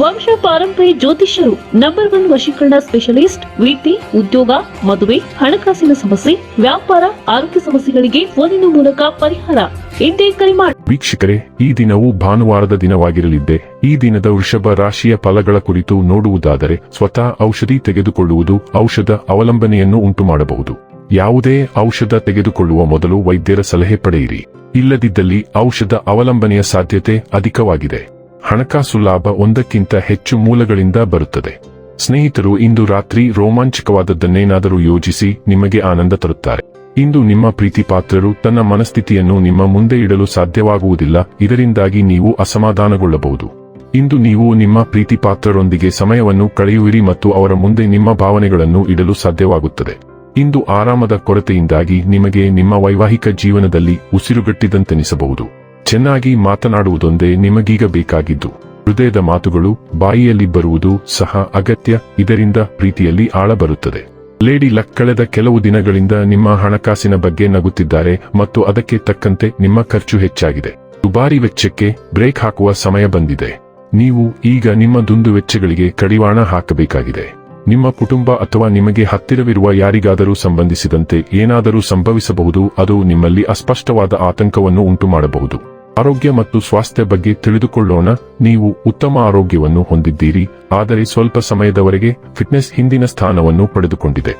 ವಂಶ ಪಾರಂಪರಿ ಜ್ಯೋತಿಷ್ಯರು ನಂಬರ್ ಒನ್ ವಶೀಕರಣ ಸ್ಪೆಷಲಿಸ್ಟ್ ವೃತ್ತಿ ಉದ್ಯೋಗ, ಮದುವೆ, ಹಣಕಾಸಿನ ಸಮಸ್ಯೆ, ವ್ಯಾಪಾರ, ಆರೋಗ್ಯ ಸಮಸ್ಯೆಗಳಿಗೆ ಫೋನಿನ ಮೂಲಕ ಪರಿಹಾರ. ಇಂದೇ ಕರೆ ಮಾಡಿ ವೀಕ್ಷಕರೇ, ಈ ದಿನವು ಭಾನುವಾರದ ದಿನವಾಗಿರಲಿದ್ದೆ. ಈ ದಿನದ ವೃಷಭ ರಾಶಿಯ ಫಲಗಳ ಕುರಿತು ನೋಡುವುದಾದರೆ ಸ್ವತಃ ಔಷಧಿ ತೆಗೆದುಕೊಳ್ಳುವುದು ಔಷಧ ಅವಲಂಬನೆಯನ್ನು ಉಂಟು ಮಾಡಬಹುದು ಯಾವುದೇ ಔಷಧ ತೆಗೆದುಕೊಳ್ಳುವ ಮೊದಲು ವೈದ್ಯರ ಸಲಹೆ ಪಡೆಯಿರಿ. ಇಲ್ಲದಿದ್ದಲ್ಲಿ ಔಷಧ ಅವಲಂಬನೆಯ ಸಾಧ್ಯತೆ ಅಧಿಕವಾಗಿದೆ. ಹಣಕಾಸು ಲಾಭ ಒಂದಕ್ಕಿಂತ ಹೆಚ್ಚು ಮೂಲಗಳಿಂದ ಬರುತ್ತದೆ. ಸ್ನೇಹಿತರು ಇಂದು ರಾತ್ರಿ ರೋಮಾಂಚಕವಾದದ್ದನ್ನೇನಾದರೂ ಯೋಜಿಸಿ ನಿಮಗೆ ಆನಂದ ತರುತ್ತಾರೆ. ಇಂದು ನಿಮ್ಮ ಪ್ರೀತಿ ಪಾತ್ರರು ತನ್ನ ಮನಸ್ಥಿತಿಯನ್ನು ನಿಮ್ಮ ಮುಂದೆ ಇಡಲು ಸಾಧ್ಯವಾಗುವುದಿಲ್ಲ, ಇದರಿಂದಾಗಿ ನೀವು ಅಸಮಾಧಾನಗೊಳ್ಳಬಹುದು. ಇಂದು ನೀವು ನಿಮ್ಮ ಪ್ರೀತಿ ಪಾತ್ರರೊಂದಿಗೆ ಸಮಯವನ್ನು ಕಳೆಯುವಿರಿ ಮತ್ತು ಅವರ ಮುಂದೆ ನಿಮ್ಮ ಭಾವನೆಗಳನ್ನು ಇಡಲು ಸಾಧ್ಯವಾಗುತ್ತದೆ. ಇಂದು ಆರಾಮದ ಕೊರತೆಯಿಂದಾಗಿ ನಿಮಗೆ ನಿಮ್ಮ ವೈವಾಹಿಕ ಜೀವನದಲ್ಲಿ ಉಸಿರುಗಟ್ಟಿದಂತೆನಿಸಬಹುದು. ಚೆನ್ನಾಗಿ ಮಾತನಾಡುವುದೊಂದೇ ನಿಮಗೀಗ ಬೇಕಾಗಿದ್ದು. ಹೃದಯದ ಮಾತುಗಳು ಬಾಯಿಯಲ್ಲಿ ಬರುವುದು ಸಹ ಅಗತ್ಯ, ಇದರಿಂದ ಪ್ರೀತಿಯಲ್ಲಿ ಆಳ ಬರುತ್ತದೆ. ಲೇಡಿ ಲಕ್ ಕಳೆದ ಕೆಲವು ದಿನಗಳಿಂದ ನಿಮ್ಮ ಹಣಕಾಸಿನ ಬಗ್ಗೆ ನಗುತ್ತಿದ್ದಾರೆ ಮತ್ತು ಅದಕ್ಕೆ ತಕ್ಕಂತೆ ನಿಮ್ಮ ಖರ್ಚು ಹೆಚ್ಚಾಗಿದೆ. ದುಬಾರಿ ವೆಚ್ಚಕ್ಕೆ ಬ್ರೇಕ್ ಹಾಕುವ ಸಮಯ ಬಂದಿದೆ. ನೀವು ಈಗ ನಿಮ್ಮ ದುಂದು ವೆಚ್ಚಗಳಿಗೆ ಕಡಿವಾಣ ಹಾಕಬೇಕಾಗಿದೆ. ನಿಮ್ಮ ಕುಟುಂಬ ಅಥವಾ ನಿಮಗೆ ಹತ್ತಿರವಿರುವ ಯಾರಿಗಾದರೂ ಸಂಬಂಧಿಸಿದಂತೆ ಏನಾದರೂ ಸಂಭವಿಸಬಹುದು, ಅದು ನಿಮ್ಮಲ್ಲಿ ಅಸ್ಪಷ್ಟವಾದ ಆತಂಕವನ್ನು ಉಂಟುಮಾಡಬಹುದು. ಆರೋಗ್ಯ ಮತ್ತು ಸ್ವಾಸ್ಥ್ಯ ಬಗ್ಗೆ ತಿಳಿದುಕೊಳ್ಳೋಣ. ನೀವು ಉತ್ತಮ ಆರೋಗ್ಯವನ್ನು ಹೊಂದಿದ್ದೀರಿ, ಆದರೆ ಸ್ವಲ್ಪ ಸಮಯದವರೆಗೆ ಫಿಟ್ನೆಸ್ ಹಿಂದಿನ ಸ್ಥಾನವನ್ನು ಪಡೆದುಕೊಂಡಿದೆ.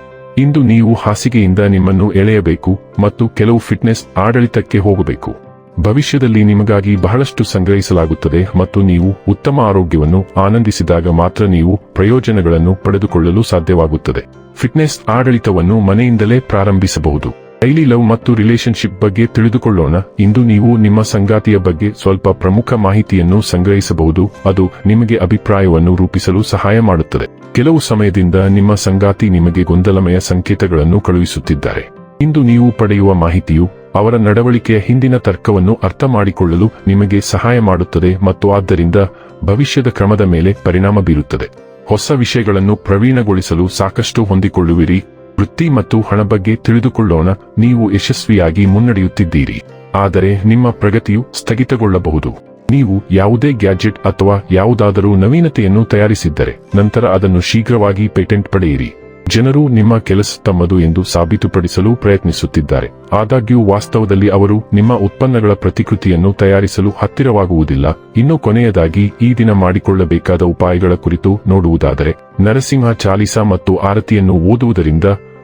ಇಂದು ನೀವು ಹಾಸಿಗೆಯಿಂದ ನಿಮ್ಮನ್ನು ಎಳೆಯಬೇಕು ಮತ್ತು ಕೆಲವು ಫಿಟ್ನೆಸ್ ಆಡಳಿತಕ್ಕೆ ಹೋಗಬೇಕು. ಭವಿಷ್ಯದಲ್ಲಿ ನಿಮಗಾಗಿ ಬಹಳಷ್ಟು ಸಂಗ್ರಹಿಸಲಾಗುತ್ತದೆ ಮತ್ತು ನೀವು ಉತ್ತಮ ಆರೋಗ್ಯವನ್ನು ಆನಂದಿಸಿದಾಗ ಮಾತ್ರ ನೀವು ಪ್ರಯೋಜನಗಳನ್ನು ಪಡೆದುಕೊಳ್ಳಲು ಸಾಧ್ಯವಾಗುತ್ತದೆ. ಫಿಟ್ನೆಸ್ ಆಡಳಿತವನ್ನು ಮನೆಯಿಂದಲೇ ಪ್ರಾರಂಭಿಸಬಹುದು. ಡೈಲಿ ಲವ್ ಮತ್ತು ರಿಲೇಶನ್ಶಿಪ್ ಬಗ್ಗೆ ತಿಳಿದುಕೊಳ್ಳೋಣ. ಇಂದು ನೀವು ನಿಮ್ಮ ಸಂಗಾತಿಯ ಬಗ್ಗೆ ಸ್ವಲ್ಪ ಪ್ರಮುಖ ಮಾಹಿತಿಯನ್ನು ಸಂಗ್ರಹಿಸಬಹುದು. ಅದು ನಿಮಗೆ ಅಭಿಪ್ರಾಯವನ್ನು ರೂಪಿಸಲು ಸಹಾಯ ಮಾಡುತ್ತದೆ. ಕೆಲವು ಸಮಯದಿಂದ ನಿಮ್ಮ ಸಂಗಾತಿ ನಿಮಗೆ ಗೊಂದಲಮಯ ಸಂಕೇತಗಳನ್ನು ಕಳುಹಿಸುತ್ತಿದ್ದಾರೆ. ಇಂದು ನೀವು ಪಡೆಯುವ ಮಾಹಿತಿಯು ಅವರ ನಡವಳಿಕೆಯ ಹಿಂದಿನ ತರ್ಕವನ್ನು ಅರ್ಥ ಮಾಡಿಕೊಳ್ಳಲು ನಿಮಗೆ ಸಹಾಯ ಮಾಡುತ್ತದೆ ಮತ್ತು ಆದ್ದರಿಂದ ಭವಿಷ್ಯದ ಕ್ರಮದ ಮೇಲೆ ಪರಿಣಾಮ ಬೀರುತ್ತದೆ. ಹೊಸ ವಿಷಯಗಳನ್ನು ಪ್ರವೀಣಗೊಳಿಸಲು ಸಾಕಷ್ಟು ಹೊಂದಿಕೊಳ್ಳುವಿರಿ. ವೃತ್ತಿ ಮತ್ತು ಹಣ ಬಗ್ಗೆ ತಿಳಿದುಕೊಳ್ಳೋಣ. ನೀವು ಯಶಸ್ವಿಯಾಗಿ ಮುನ್ನಡೆಯುತ್ತಿದ್ದೀರಿ. ಆದರೆ ನಿಮ್ಮ ಪ್ರಗತಿಯು ಸ್ಥಗಿತಗೊಳ್ಳಬಹುದು. ನೀವು ಯಾವುದೇ ಗ್ಯಾಜೆಟ್ ಅಥವಾ ಯಾವುದಾದರೂ ನವೀನತೆಯನ್ನು ತಯಾರಿಸಿದ್ದರೆ ನಂತರ ಅದನ್ನು ಶೀಘ್ರವಾಗಿ ಪೇಟೆಂಟ್ ಪಡೆಯಿರಿ. ಜನರು ನಿಮ್ಮ ಕೆಲಸ ತಮ್ಮದು ಎಂದು ಸಾಬೀತುಪಡಿಸಲು ಪ್ರಯತ್ನಿಸುತ್ತಿದ್ದಾರೆ. ಆದಾಗ್ಯೂ ವಾಸ್ತವದಲ್ಲಿ ಅವರು ನಿಮ್ಮ ಉತ್ಪನ್ನಗಳ ಪ್ರತಿಕೃತಿಯನ್ನು ತಯಾರಿಸಲು ಹತ್ತಿರವಾಗುವುದಿಲ್ಲ. ಇನ್ನು ಕೊನೆಯದಾಗಿ ಈ ದಿನ ಮಾಡಿಕೊಳ್ಳಬೇಕಾದ ಉಪಾಯಗಳ ಕುರಿತು ನೋಡುವುದಾದರೆ, ನರಸಿಂಹ ಚಾಲಿಸ ಮತ್ತು ಆರತಿಯನ್ನು ಓದುವುದರಿಂದ